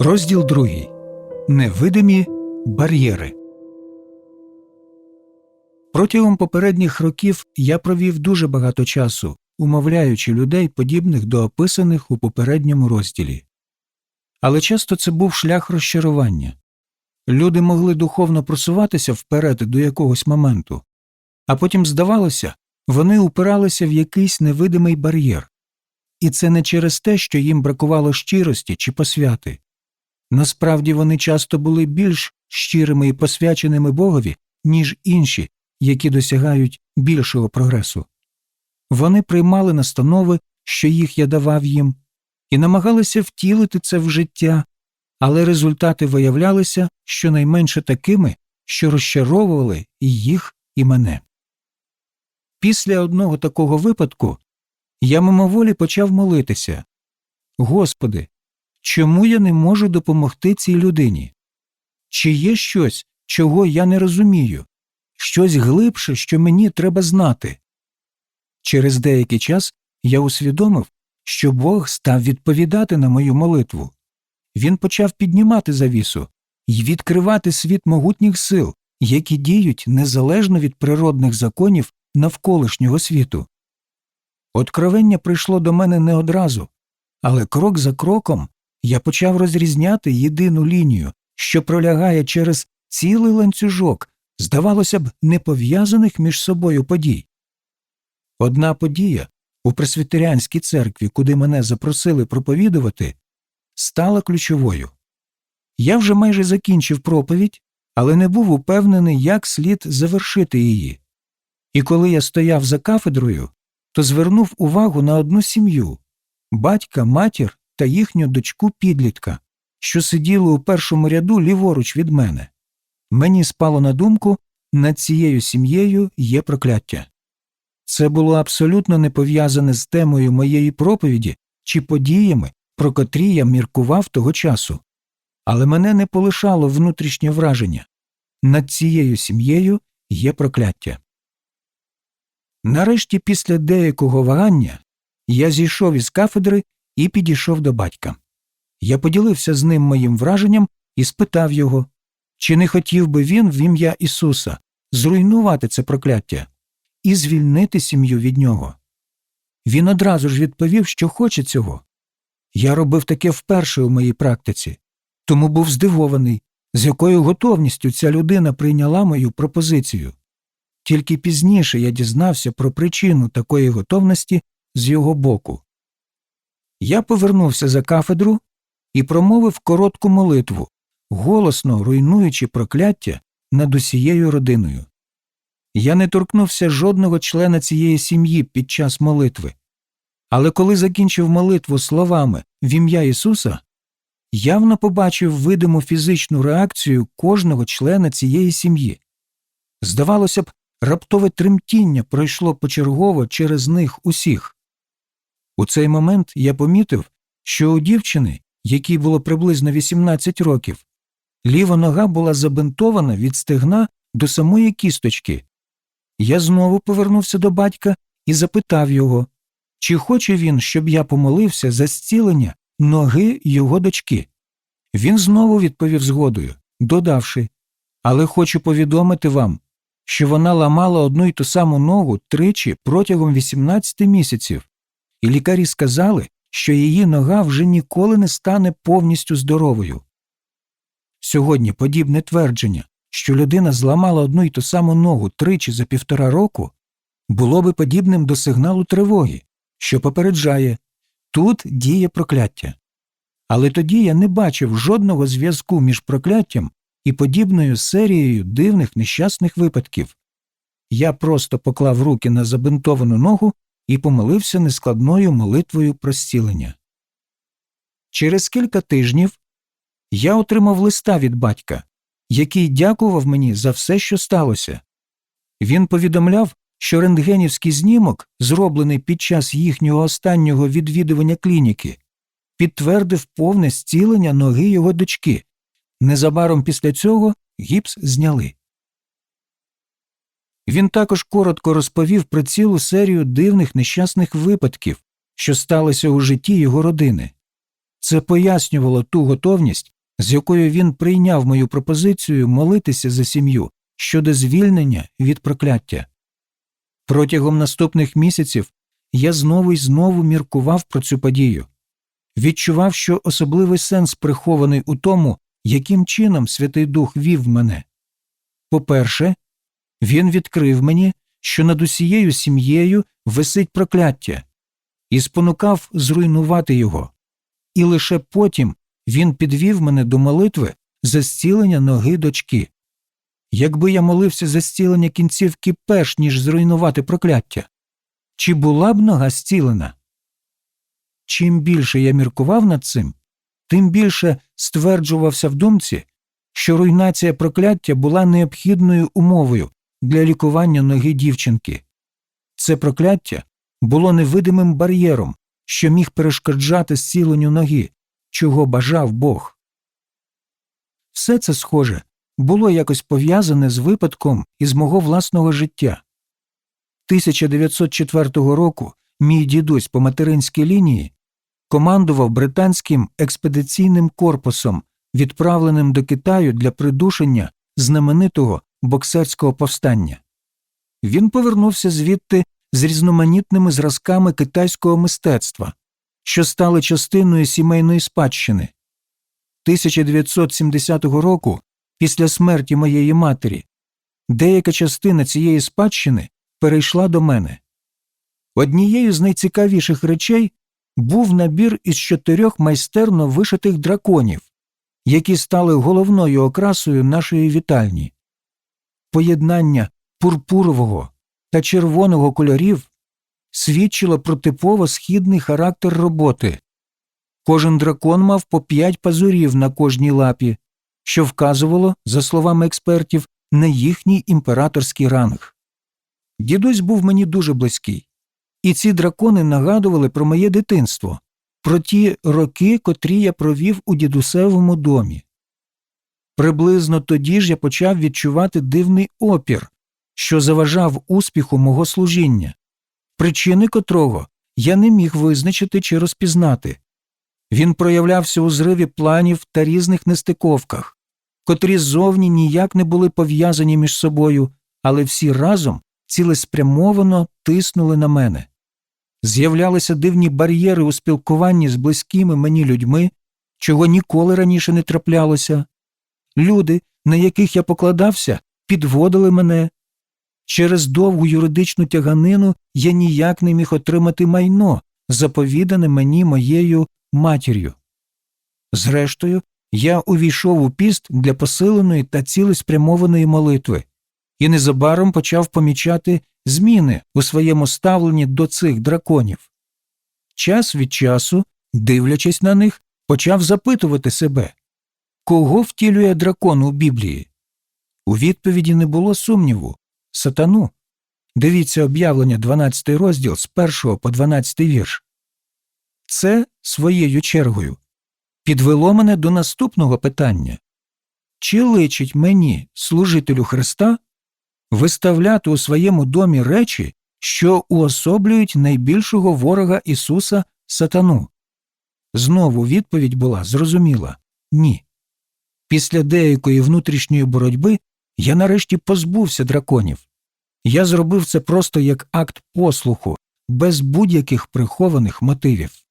Розділ другий. Невидимі бар'єри. Протягом попередніх років я провів дуже багато часу, умовляючи людей, подібних до описаних у попередньому розділі. Але часто це був шлях розчарування. Люди могли духовно просуватися вперед до якогось моменту, а потім, здавалося, вони упиралися в якийсь невидимий бар'єр. І це не через те, що їм бракувало щирості чи посвяти. Насправді вони часто були більш щирими і посвяченими Богові, ніж інші, які досягають більшого прогресу. Вони приймали настанови, що їх я давав їм, і намагалися втілити це в життя, але результати виявлялися щонайменше такими, що розчаровували і їх, і мене. Після одного такого випадку я мимоволі почав молитися Господи, чому я не можу допомогти цій людині? Чи є щось, чого я не розумію, щось глибше, що мені треба знати? Через деякий час я усвідомив, що Бог став відповідати на мою молитву. Він почав піднімати завісу і відкривати світ могутніх сил, які діють незалежно від природних законів навколишнього світу. Откровення прийшло до мене не одразу, але крок за кроком я почав розрізняти єдину лінію, що пролягає через цілий ланцюжок, здавалося б, не пов'язаних між собою подій. Одна подія у пресвітеріанській церкві, куди мене запросили проповідувати, стала ключовою. Я вже майже закінчив проповідь, але не був упевнений, як слід завершити її. І коли я стояв за кафедрою, то звернув увагу на одну сім'ю батька, матір та їхню дочку підлітка, що сиділи у першому ряду ліворуч від мене. Мені спало на думку, над цією сім'єю є прокляття. Це було абсолютно не пов'язане з темою моєї проповіді чи подіями, про котрі я міркував того часу, але мене не полишало внутрішнє враження над цією сім'єю є прокляття. Нарешті, після деякого вагання, я зійшов із кафедри і підійшов до батька. Я поділився з ним моїм враженням і спитав його, чи не хотів би він в ім'я Ісуса зруйнувати це прокляття і звільнити сім'ю від нього. Він одразу ж відповів, що хоче цього. Я робив таке вперше у моїй практиці, тому був здивований, з якою готовністю ця людина прийняла мою пропозицію. Тільки пізніше я дізнався про причину такої готовності з його боку. Я повернувся за кафедру і промовив коротку молитву, голосно руйнуючи прокляття над усією родиною. Я не торкнувся жодного члена цієї сім'ї під час молитви, але коли закінчив молитву словами в ім'я Ісуса, явно побачив видиму фізичну реакцію кожного члена цієї сім'ї. Здавалося б, раптове тремтіння пройшло почергово через них усіх. У цей момент я помітив, що у дівчини, якій було приблизно 18 років, ліва нога була забинтована від стегна до самої кісточки. Я знову повернувся до батька і запитав його, чи хоче він, щоб я помолився за зцілення ноги його дочки. Він знову відповів згодою, додавши Але хочу повідомити вам, що вона ламала одну й ту саму ногу тричі протягом 18 місяців, і лікарі сказали, що її нога вже ніколи не стане повністю здоровою. Сьогодні подібне твердження, що людина зламала одну й ту саму ногу тричі за півтора року, було би подібним до сигналу тривоги, що попереджає тут діє прокляття. Але тоді я не бачив жодного зв'язку між прокляттям і подібною серією дивних нещасних випадків. Я просто поклав руки на забинтовану ногу і помолився нескладною молитвою про зцілення. Через кілька тижнів я отримав листа від батька, який дякував мені за все, що сталося. Він повідомляв, що рентгенівський знімок, зроблений під час їхнього останнього відвідування клініки, підтвердив повне зцілення ноги його дочки. Незабаром після цього гіпс зняли. Він також коротко розповів про цілу серію дивних нещасних випадків, що сталося у житті його родини. Це пояснювало ту готовність, з якою він прийняв мою пропозицію молитися за сім'ю щодо звільнення від прокляття. Протягом наступних місяців я знову й знову міркував про цю подію, відчував, що особливий сенс прихований у тому, яким чином Святий Дух вів мене. По-перше, він відкрив мені, що над усією сім'єю висить прокляття, і спонукав зруйнувати його, і лише потім він підвів мене до молитви за зцілення ноги дочки. Якби я молився за зцілення кінцівки перш ніж зруйнувати прокляття, чи була б нога зцілена? Чим більше я міркував над цим, тим більше стверджувався в думці, що руйнація прокляття була необхідною умовою для лікування ноги дівчинки. Це прокляття було невидимим бар'єром, що міг перешкоджати зціленню ноги, чого бажав Бог. Все це схоже було якось пов'язане з випадком із мого власного життя. 1904 року мій дідусь по материнській лінії командував британським експедиційним корпусом, відправленим до Китаю для придушення знаменитого боксерського повстання. Він повернувся звідти з різноманітними зразками китайського мистецтва, що стали частиною сімейної спадщини. 1970 року, після смерті моєї матері, деяка частина цієї спадщини перейшла до мене. Однією з найцікавіших речей був набір із чотирьох майстерно вишитих драконів, які стали головною окрасою нашої вітальні. Поєднання пурпурового та червоного кольорів свідчило про типово східний характер роботи. Кожен дракон мав по п'ять пазурів на кожній лапі, що вказувало, за словами експертів, на їхній імператорський ранг. Дідусь був мені дуже близький, і ці дракони нагадували про моє дитинство, про ті роки, котрі я провів у дідусевому домі. Приблизно тоді ж я почав відчувати дивний опір, що заважав успіху мого служіння, причини котрого я не міг визначити чи розпізнати. Він проявлявся у зриві планів та різних нестиковках, котрі ззовні ніяк не були пов'язані між собою, але всі разом цілеспрямовано тиснули на мене. З'являлися дивні бар'єри у спілкуванні з близькими мені людьми, чого ніколи раніше не траплялося. Люди, на яких я покладався, підводили мене. Через довгу юридичну тяганину я ніяк не міг отримати майно, заповідане мені моєю матір'ю. Зрештою, я увійшов у піст для посиленої та цілеспрямованої молитви і незабаром почав помічати зміни у своєму ставленні до цих драконів. Час від часу, дивлячись на них, почав запитувати себе кого втілює дракон у Біблії? У відповіді не було сумніву сатану. Дивіться об'явлення 12 розділ з 1 по 12 вірш. Це своєю чергою підвело мене до наступного питання чи личить мені, служителю Христа, виставляти у своєму домі речі, що уособлюють найбільшого ворога Ісуса Сатану? Знову відповідь була зрозуміла ні. Після деякої внутрішньої боротьби я нарешті позбувся драконів. Я зробив це просто як акт послуху, без будь-яких прихованих мотивів.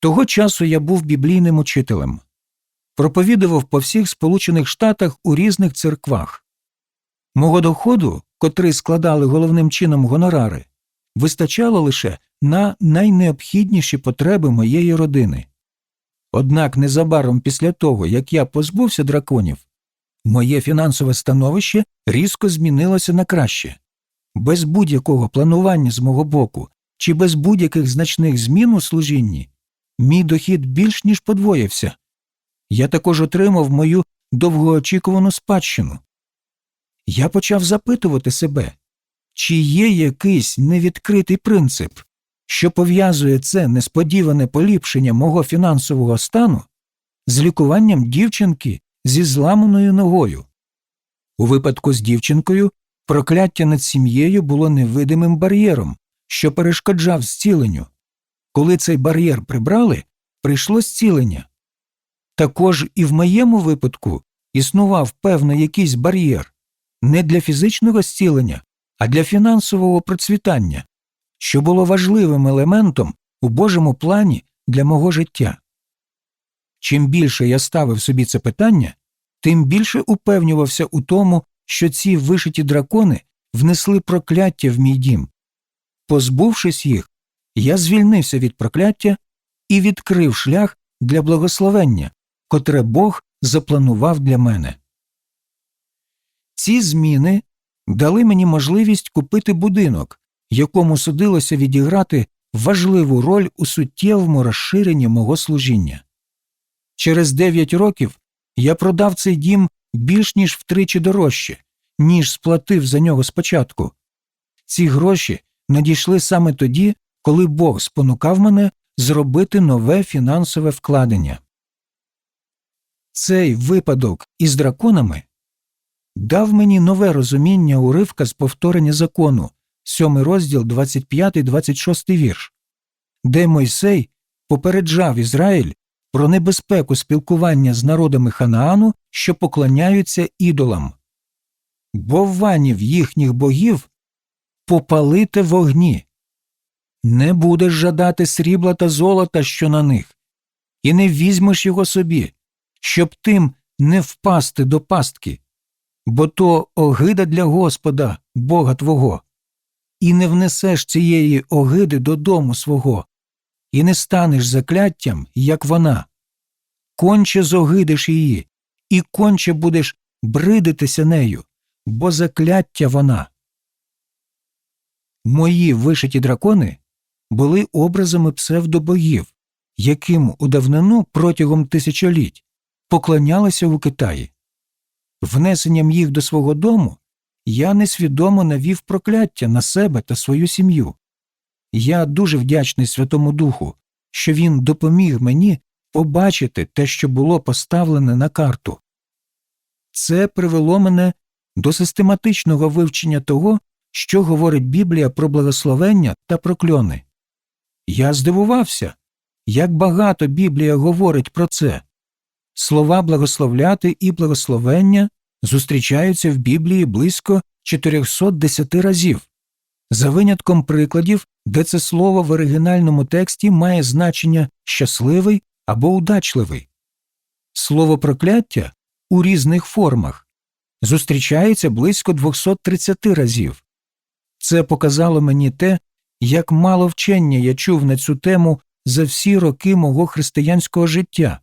Того часу я був біблійним учителем, проповідував по всіх Сполучених Штатах у різних церквах. Мого доходу, котрий складали головним чином гонорари, вистачало лише на найнеобхідніші потреби моєї родини. Однак незабаром після того, як я позбувся драконів, моє фінансове становище різко змінилося на краще. Без будь-якого планування з мого боку чи без будь-яких значних змін у служінні мій дохід більш ніж подвоївся. Я також отримав мою довгоочікувану спадщину. Я почав запитувати себе, чи є якийсь невідкритий принцип, що пов'язує це несподіване поліпшення мого фінансового стану з лікуванням дівчинки зі зламаною ногою. У випадку з дівчинкою прокляття над сім'єю було невидимим бар'єром, що перешкоджав зціленню. Коли цей бар'єр прибрали, прийшло зцілення. Також і в моєму випадку існував певний якийсь бар'єр не для фізичного зцілення, а для фінансового процвітання, що було важливим елементом у Божому плані для мого життя. Чим більше я ставив собі це питання, тим більше упевнювався у тому, що ці вишиті дракони внесли прокляття в мій дім. Позбувшись їх, я звільнився від прокляття і відкрив шлях для благословення, котре Бог запланував для мене. Ці зміни дали мені можливість купити будинок, якому судилося відіграти важливу роль у суттєвому розширенні мого служіння. Через дев'ять років я продав цей дім більш ніж втричі дорожче, ніж сплатив за нього спочатку. Ці гроші надійшли саме тоді, коли Бог спонукав мене зробити нове фінансове вкладення. Цей випадок із драконами дав мені нове розуміння уривка з повторення закону, 7 розділ 25-26 вірш, де Мойсей попереджав Ізраїль про небезпеку спілкування з народами Ханаану, що поклоняються ідолам. Бо ванів їхніх богів попалите вогні. Не будеш жадати срібла та золота, що на них, і не візьмеш його собі, щоб тим не впасти до пастки, бо то огида для Господа, Бога Твого, і не внесеш цієї огиди додому свого, і не станеш закляттям, як вона. Конче зогидиш її, і конче будеш бридитися нею, бо закляття вона. Мої вишиті дракони були образами псевдобогів, яким у давнину протягом тисячоліть поклонялися у Китаї. Внесенням їх до свого дому я несвідомо навів прокляття на себе та свою сім'ю. Я дуже вдячний Святому Духу, що він допоміг мені побачити те, що було поставлене на карту. Це привело мене до систематичного вивчення того, що говорить Біблія про благословення та прокльони. Я здивувався, як багато Біблія говорить про це. Слова благословляти і благословення зустрічаються в Біблії близько 410 разів, за винятком прикладів, де це слово в оригінальному тексті має значення щасливий або удачливий. Слово прокляття у різних формах зустрічається близько 230 разів. Це показало мені те, як мало вчення я чув на цю тему за всі роки мого християнського життя.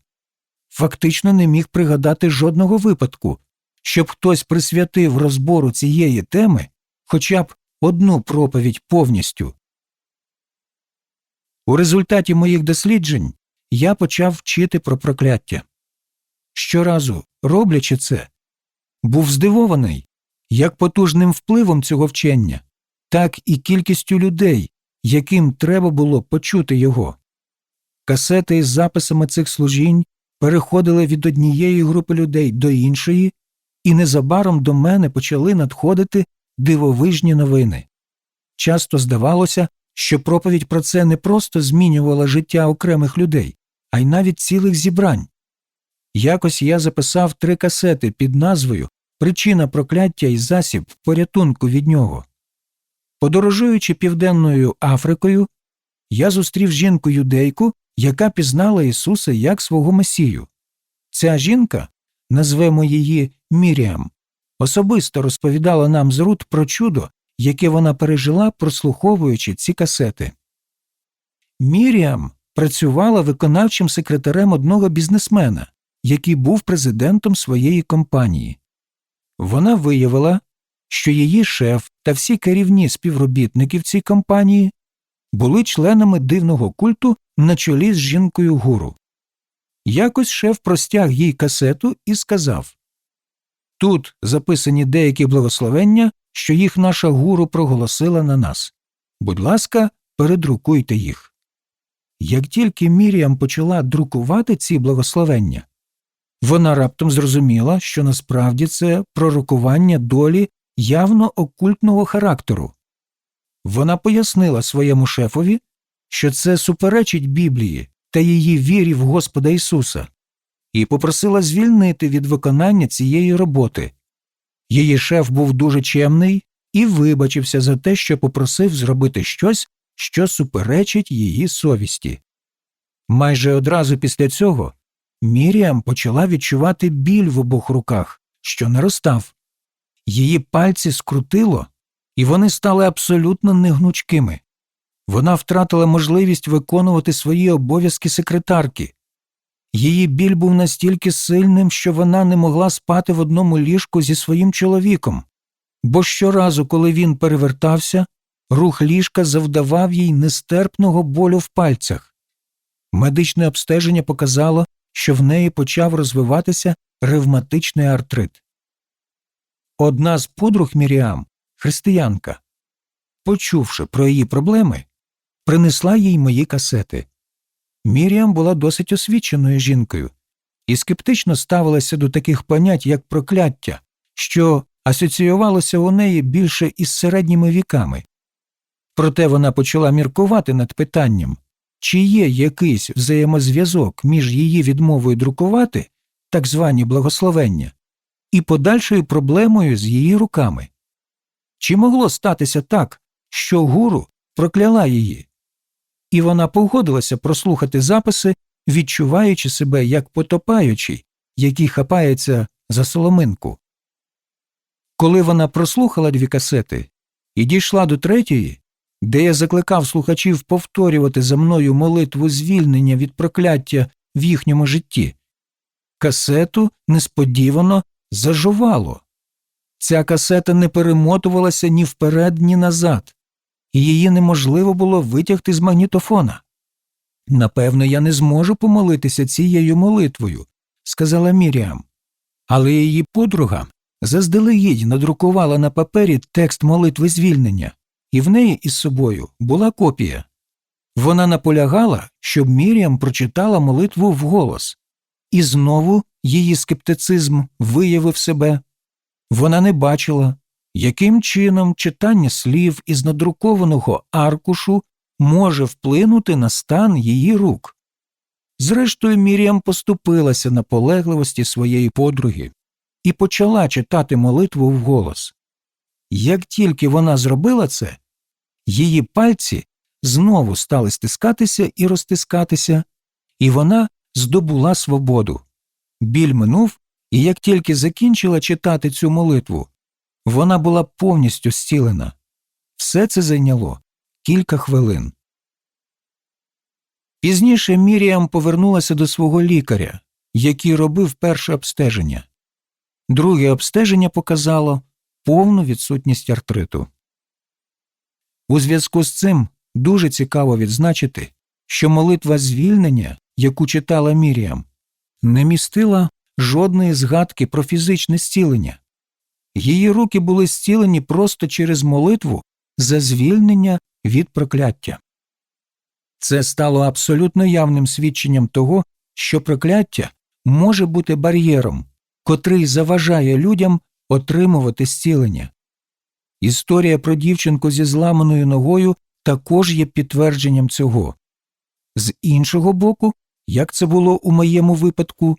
Фактично не міг пригадати жодного випадку, щоб хтось присвятив розбору цієї теми хоча б одну проповідь повністю. У результаті моїх досліджень я почав вчити про прокляття. Щоразу, роблячи це, був здивований як потужним впливом цього вчення, так і кількістю людей, яким треба було почути його. Касети із записами цих служінь переходили від однієї групи людей до іншої, і незабаром до мене почали надходити дивовижні новини. Часто здавалося, що проповідь про це не просто змінювала життя окремих людей, а й навіть цілих зібрань. Якось я записав три касети під назвою Причина прокляття і засіб порятунку від нього. Подорожуючи Південною Африкою, я зустрів жінку юдейку, яка пізнала Ісуса як свого Месію. Ця жінка, назвемо її Міріам, особисто розповідала нам з Рут про чудо, яке вона пережила, прослуховуючи ці касети. Міріам працювала виконавчим секретарем одного бізнесмена, який був президентом своєї компанії. Вона виявила, що її шеф та всі керівні співробітники в цій компанії були членами дивного культу на чолі з жінкою гуру. Якось шеф простяг їй касету і сказав Тут записані деякі благословення, що їх наша гуру проголосила на нас. Будь ласка, передрукуйте їх. Як тільки Міріам почала друкувати ці благословення, вона раптом зрозуміла, що насправді це пророкування долі явно окультного характеру. Вона пояснила своєму шефові, що це суперечить Біблії та її вірі в Господа Ісуса і попросила звільнити від виконання цієї роботи. Її шеф був дуже чемний і вибачився за те, що попросив зробити щось, що суперечить її совісті. Майже одразу після цього Міріам почала відчувати біль в обох руках, що наростав. Її пальці скрутило, і вони стали абсолютно негнучкими. Вона втратила можливість виконувати свої обов'язки секретарки. Її біль був настільки сильним, що вона не могла спати в одному ліжку зі своїм чоловіком, бо щоразу, коли він перевертався, рух ліжка завдавав їй нестерпного болю в пальцях. Медичне обстеження показало, що в неї почав розвиватися ревматичний артрит. Одна з подруг Міріам, християнка, почувши про її проблеми, принесла їй мої касети. Міріам була досить освіченою жінкою і скептично ставилася до таких понять, як прокляття, що асоціювалося у неї більше із середніми віками. Проте вона почала міркувати над питанням, чи є якийсь взаємозв'язок між її відмовою друкувати, так звані благословення, і подальшою проблемою з її руками. Чи могло статися так, що гуру прокляла її? І вона погодилася прослухати записи, відчуваючи себе як потопаючий, який хапається за соломинку. Коли вона прослухала дві касети і дійшла до третьої, де я закликав слухачів повторювати за мною молитву звільнення від прокляття в їхньому житті, касету несподівано зажувало. Ця касета не перемотувалася ні вперед, ні назад, і її неможливо було витягти з магнітофона. Напевно, я не зможу помолитися цією молитвою, сказала Міріам, але її подруга заздалегідь надрукувала на папері текст молитви звільнення, і в неї із собою була копія. Вона наполягала, щоб Міріам прочитала молитву вголос, і знову її скептицизм виявив себе. Вона не бачила, яким чином читання слів із надрукованого аркушу може вплинути на стан її рук. Зрештою, Міріам поступилася наполегливості своєї подруги і почала читати молитву вголос. Як тільки вона зробила це, її пальці знову стали стискатися і розтискатися, і вона здобула свободу. Біль минув, і як тільки закінчила читати цю молитву, вона була повністю зцілена. Все це зайняло кілька хвилин. Пізніше Міріам повернулася до свого лікаря, який робив перше обстеження. Друге обстеження показало повну відсутність артриту. У зв'язку з цим дуже цікаво відзначити, що молитва звільнення, яку читала Міріам, не містила жодної згадки про фізичне зцілення. Її руки були зцілені просто через молитву за звільнення від прокляття. Це стало абсолютно явним свідченням того, що прокляття може бути бар'єром, котрий заважає людям отримувати зцілення. Історія про дівчинку зі зламаною ногою також є підтвердженням цього. З іншого боку, як це було у моєму випадку,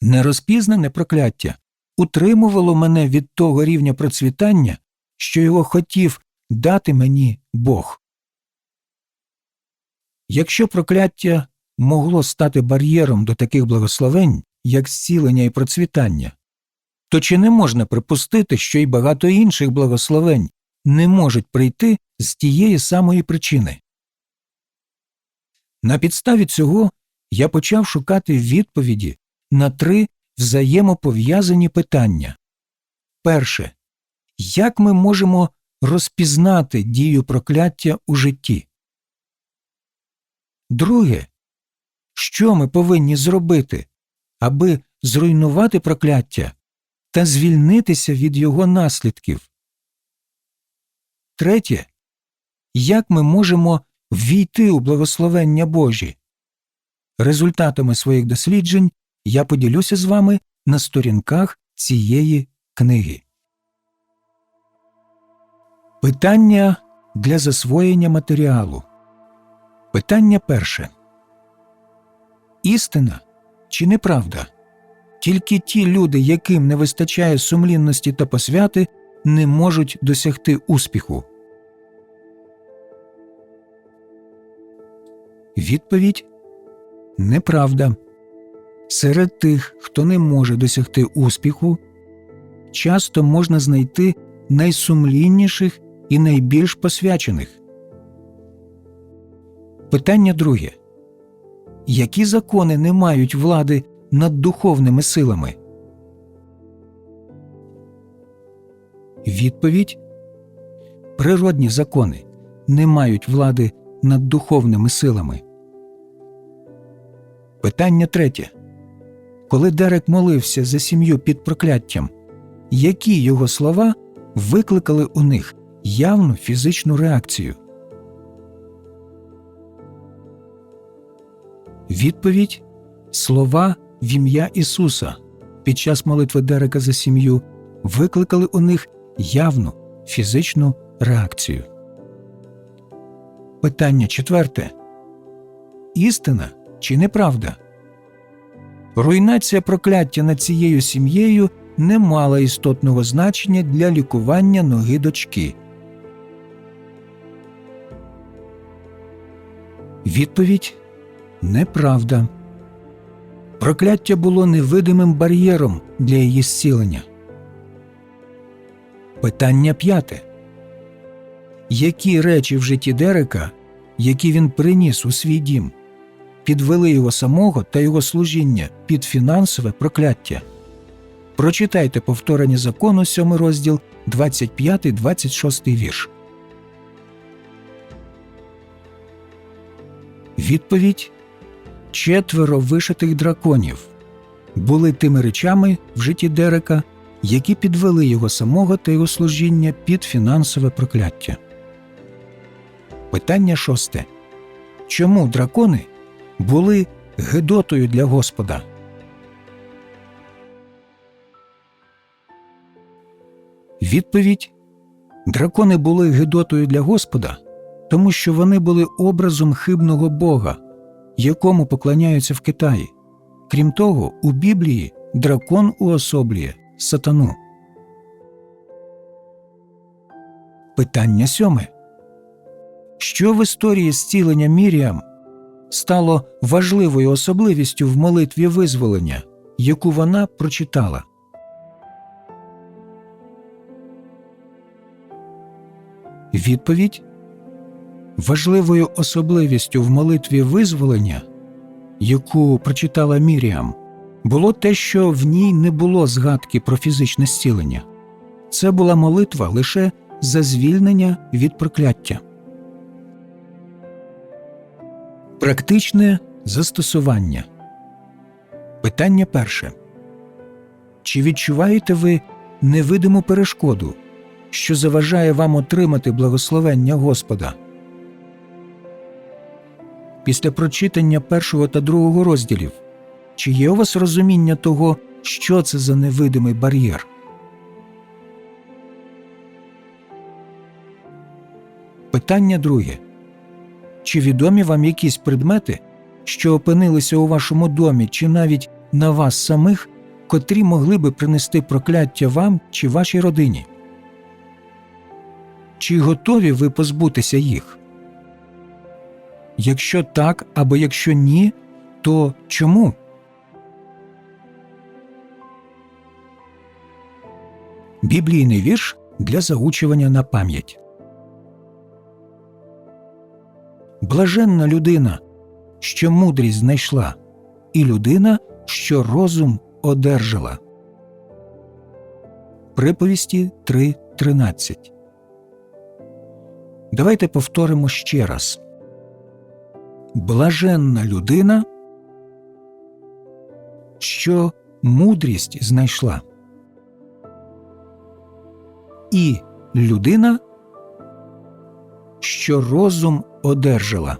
нерозпізнане прокляття утримувало мене від того рівня процвітання, що його хотів дати мені Бог. Якщо прокляття могло стати бар'єром до таких благословень, як зцілення і процвітання, то чи не можна припустити, що й багато інших благословень не можуть прийти з тієї самої причини? На підставі цього я почав шукати відповіді на три взаємопов'язані питання. Перше. Як ми можемо розпізнати дію прокляття у житті? Друге. Що ми повинні зробити, аби зруйнувати прокляття та звільнитися від його наслідків? Третє. Як ми можемо ввійти у благословення Божі? Результатами своїх досліджень я поділюся з вами на сторінках цієї книги. Питання для засвоєння матеріалу. Питання перше. істина чи неправда? Тільки ті люди, яким не вистачає сумлінності та посвяти, не можуть досягти успіху. Відповідь неправда. Серед тих, хто не може досягти успіху, часто можна знайти найсумлінніших і найбільш посвячених. Питання друге. Які закони не мають влади над духовними силами? Відповідь Природні закони не мають влади над духовними силами. Питання третє. Коли Дерек молився за сім'ю під прокляттям, які його слова викликали у них явну фізичну реакцію? Відповідь слова в ім'я Ісуса під час молитви Дерека за сім'ю викликали у них явну фізичну реакцію. Питання четверте Істина чи неправда? Руйнація прокляття над цією сім'єю не мала істотного значення для лікування ноги дочки. Відповідь неправда. Прокляття було невидимим бар'єром для її зцілення. Питання п'яте. Які речі в житті Дерека, які він приніс у свій дім, підвели його самого та його служіння під фінансове прокляття? Прочитайте повторення закону, 7 розділ, 25-26 вірш. Відповідь четверо вишитих драконів були тими речами в житті Дерека, які підвели його самого та його служіння під фінансове прокляття. Питання шосте. Чому дракони були гидотою для Господа? Відповідь Дракони були гидотою для Господа, тому що вони були образом хибного Бога, якому поклоняються в Китаї. Крім того, у Біблії дракон уособлює сатану. Питання сьоме. Що в історії зцілення Міріам стало важливою особливістю в молитві визволення, яку вона прочитала? Відповідь важливою особливістю в молитві визволення, яку прочитала Міріам, було те, що в ній не було згадки про фізичне зцілення. Це була молитва лише за звільнення від прокляття. Практичне застосування. Питання перше. Чи відчуваєте ви невидиму перешкоду, що заважає вам отримати благословення Господа? Після прочитання першого та другого розділів чи є у вас розуміння того, що це за невидимий бар'єр? Питання друге. Чи відомі вам якісь предмети, що опинилися у вашому домі, чи навіть на вас самих, котрі могли би принести прокляття вам чи вашій родині? Чи готові ви позбутися їх? Якщо так або якщо ні, то чому? Біблійний вірш для заучування на пам'ять. Блаженна людина, що мудрість знайшла, і людина, що розум одержала. Приповісті 3.13 Давайте повторимо ще раз. Блаженна людина, що мудрість знайшла. І людина, що розум одержала.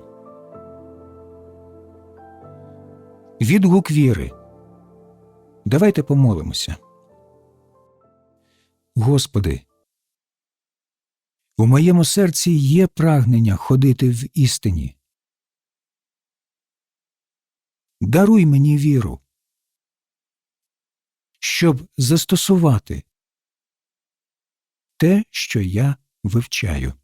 Відгук віри. Давайте помолимося. Господи, у моєму серці є прагнення ходити в істині. даруй мені віру, щоб застосувати те, що я вивчаю.